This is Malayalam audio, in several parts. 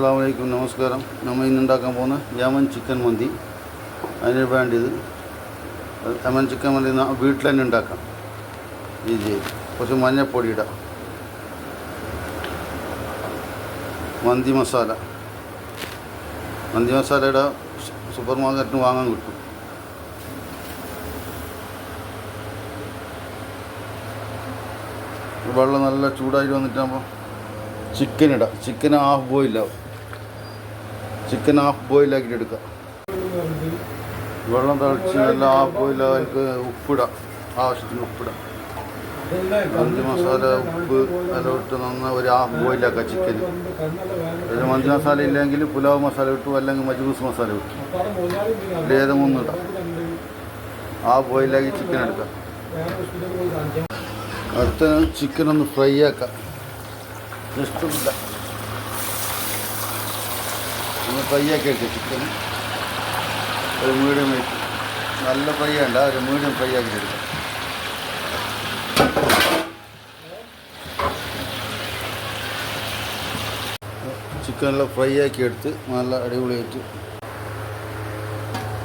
അസ്സാം വലൈക്കും നമസ്കാരം നമ്മൾ ഇന്നുണ്ടാക്കാൻ പോകുന്ന യമൻ ചിക്കൻ മന്തി. അതിന് വേണ്ടിയത് യമൻ ചിക്കൻ മന്തി വീട്ടിൽ തന്നെ ഉണ്ടാക്കാം. ഈസി കുറച്ച് മഞ്ഞൾപ്പൊടി ഇടാം മന്തി മസാല. മന്തി മസാലയുടെ സൂപ്പർ മാർക്കറ്റിന് വാങ്ങാൻ കിട്ടും. വെള്ളം നല്ല ചൂടായിട്ട് വന്നിട്ടാകുമ്പോൾ ചിക്കൻ ഇടാം. ചിക്കൻ ഹാഫ് ബോയിലാവും ചിക്കൻ ഹാഫ് ബോയിലാക്കിയിട്ട് എടുക്കുക. വെള്ളം തിളച്ച് നല്ല ഹാഫ് ബോയിലാക്കി ഉപ്പിടാം. ആവശ്യത്തിന് ഉപ്പിടാം. മന്തി മസാല ഉപ്പ് എല്ലാം ഇട്ട് നന്ന ഒരു ഹാഫ് ബോയിലാക്കാം ചിക്കൻ ഒരു മന്തി മസാല ഇല്ലെങ്കിൽ പുലാവ് മസാല ഇട്ടു അല്ലെങ്കിൽ മജ്ബൂസ് മസാല ഇട്ടു. ഇതിലേതെങ്കിലും ഒന്നും ഇടാം. ഹാഫ് ബോയിലാക്കി ചിക്കൻ എടുക്കാം. അടുത്ത ചിക്കൻ ഒന്ന് ഫ്രൈ ആക്കാം. ഇല്ല ഒന്ന് ഫ്രൈ ആക്കി എടുക്കാം ചിക്കൻ. ഒരു മീഡിയം വെയിറ്റ് നല്ല ഫ്രൈ വേണ്ട ഒരു മീഡിയം ഫ്രൈ ആക്കി ചിക്കൻ ചിക്കനെല്ലാം ഫ്രൈ ആക്കി എടുത്ത് നല്ല അടിപൊളിയായിട്ട്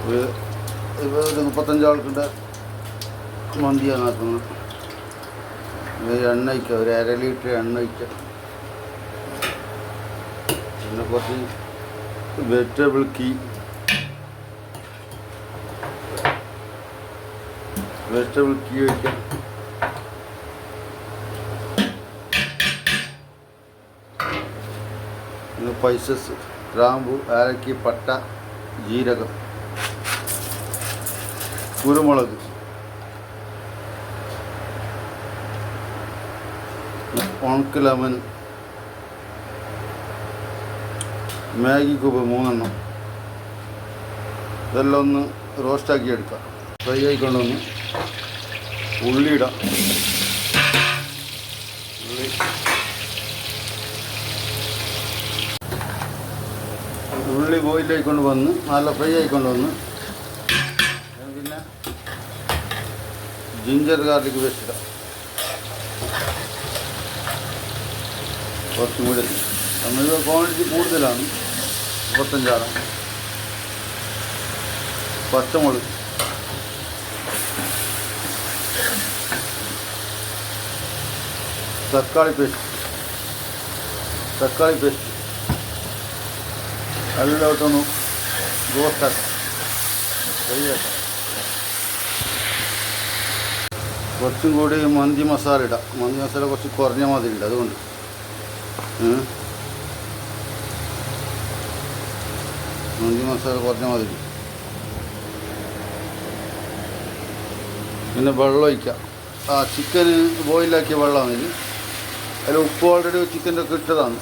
ഒരു ഒരു മുപ്പത്തഞ്ച് ആൾക്കുണ്ട് മന്തിയാണ് ആക്കുന്നത്. എണ്ണ വയ്ക്കുക ഒരു അര ലിറ്റർ എണ്ണ വയ്ക്കുക പിന്നെ കുറച്ച് വെജിറ്റബിൾ കീ വെജിറ്റബിൾ കീ വയ്ക്കാം പിന്നെ പൈസസ് ഗ്രാമ്പു ഏലക്കി പട്ട ജീരകം. കുരുമുളക്. ഉണക്ക് ലെമൺ. മാഗി ക്യൂബ് മൂന്നെണ്ണം. ഇതെല്ലാം ഒന്ന് റോസ്റ്റാക്കി എടുക്കാം. ഫ്രൈ ആയിക്കൊണ്ടൊന്ന് ഉള്ളിയിടാം. ഉള്ളി. ഉള്ളി ബോയിലായിക്കൊണ്ട് വന്ന് നല്ല ഫ്രൈ ആയിക്കൊണ്ട് വന്ന് പിന്നെ ജിഞ്ചർ ഗാർലിക് പേസ്റ്റ് ഇടാം. കുറച്ചും കൂടി. നമ്മളിത് ക്വാണ്ടിറ്റി കൂടുതലാണ്. മുപ്പത്തഞ്ചാണ് പച്ചമുളക്. തക്കാളി പേസ്റ്റ് തക്കാളി പേസ്റ്റ് അതിലോട്ടൊന്ന് റോസ്റ്റാക്കാം ഫ്രൈയാക്കാം കുറച്ചും കൂടി മന്തി മസാല ഇടാം. മന്തി മസാല കുറച്ച് കുറഞ്ഞ മാതിരി ഉണ്ട് അതുകൊണ്ട്. മന്തി മസാല കുറഞ്ഞ മതി. പിന്നെ വെള്ളം ഒഴിക്കാം. ആ ചിക്കൻ ബോയിലാക്കിയ വെള്ളമാണ് ഇത്. അതിൽ ഉപ്പ് ഓൾറെഡി ചിക്കന്റെ ഒക്കെ ഇട്ടതാണ്.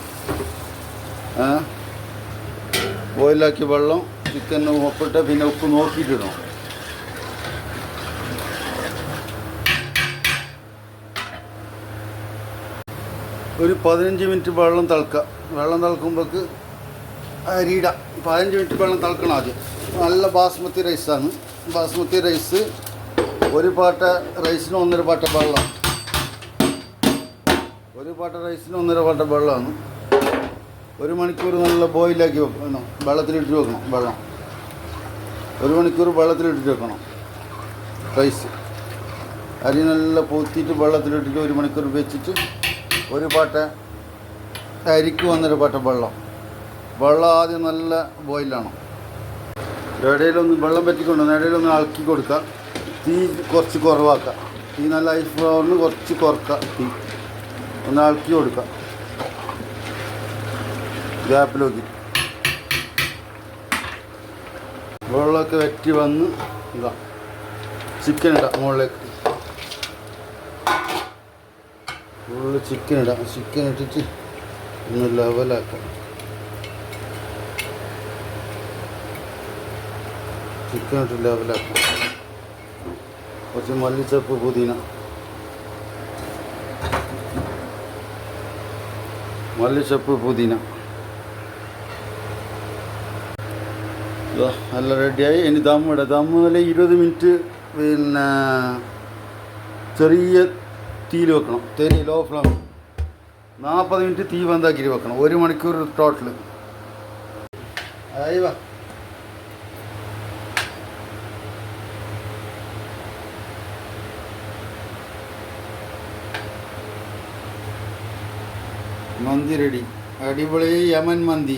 ബോയിലാക്കിയ വെള്ളം ചിക്കന് ഉപ്പിട്ട് പിന്നെ ഉപ്പ് നോക്കിയിട്ടിടണം. ഒരു പതിനഞ്ച് മിനിറ്റ് വെള്ളം തിളക്കുക വെള്ളം തിളക്കുമ്പോൾക്ക് അരിയിടാം. പതിനഞ്ച് മിനിറ്റ് വെള്ളം തിളക്കണം ആദ്യം. നല്ല ബാസ്മതി റൈസാണ്. ബാസ്മതി റൈസ് ഒരു പാട്ട റൈസിന് ഒന്നര പാട്ട വെള്ളം ഒരു പാട്ട റൈസിന് ഒന്നര പാട്ട വെള്ളമാണ്. ഒരു മണിക്കൂർ നല്ല ബോയിലാക്കി വെക്കണം. വെള്ളത്തിലിട്ട് വെക്കണം വെള്ളം. ഒരു മണിക്കൂർ വെള്ളത്തിലിട്ടിട്ട് വെക്കണം റൈസ്. അരി നല്ല പൂത്തിയിട്ട് വെള്ളത്തിലിട്ടിട്ട് ഒരു മണിക്കൂർ വെച്ചിട്ട് ഒരു പാട്ട അരിക്ക് വന്നൊരു പാട്ട വെള്ളം. വെള്ളം ആദ്യം നല്ല ബോയിലാണ് ഇടയിലൊന്ന് വെള്ളം പറ്റിക്കൊണ്ട് ഇടയിലൊന്ന് ഇളക്കി കൊടുക്കുക. തീ കുറച്ച് കുറവാക്കുക. തീ നല്ല ഐസ് ഫ്ലവറിന് കുറച്ച് കുറക്കുക തീ. ഒന്ന് ഇളക്കി കൊടുക്കുക. ഗ്യാപ്പിലേക്ക് വെള്ളമൊക്കെ വറ്റി വന്ന് ഇതാ. ചിക്കൻ ഇടാം മുകളിലേക്ക്. ഫുള്ള് ചിക്കൻ ഇടാം. ചിക്കൻ ഇട്ടിട്ട് ഒന്ന് ലെവലാക്കാം ചിക്കൻ ലെവലാക്കാം കുറച്ച് മല്ലിച്ചപ്പ് പുതിന മല്ലിച്ചപ്പ് പുതിന നല്ല റെഡിയായി ഇനി ദമ്മിടാം ദമ്മിൽ ഇരുപത് മിനിറ്റ് പിന്നെ ചെറിയ തീയിൽ വെക്കണം തെരി ലോ ഫ്ലെയിം നാൽപ്പത് മിനിറ്റ് തീ വന്താക്കി വെക്കണം ഒരു മണിക്കൂർ ടോട്ടൽ അയ്യോ മന്തി റെഡി അടിപൊളി യമൻ മന്തി.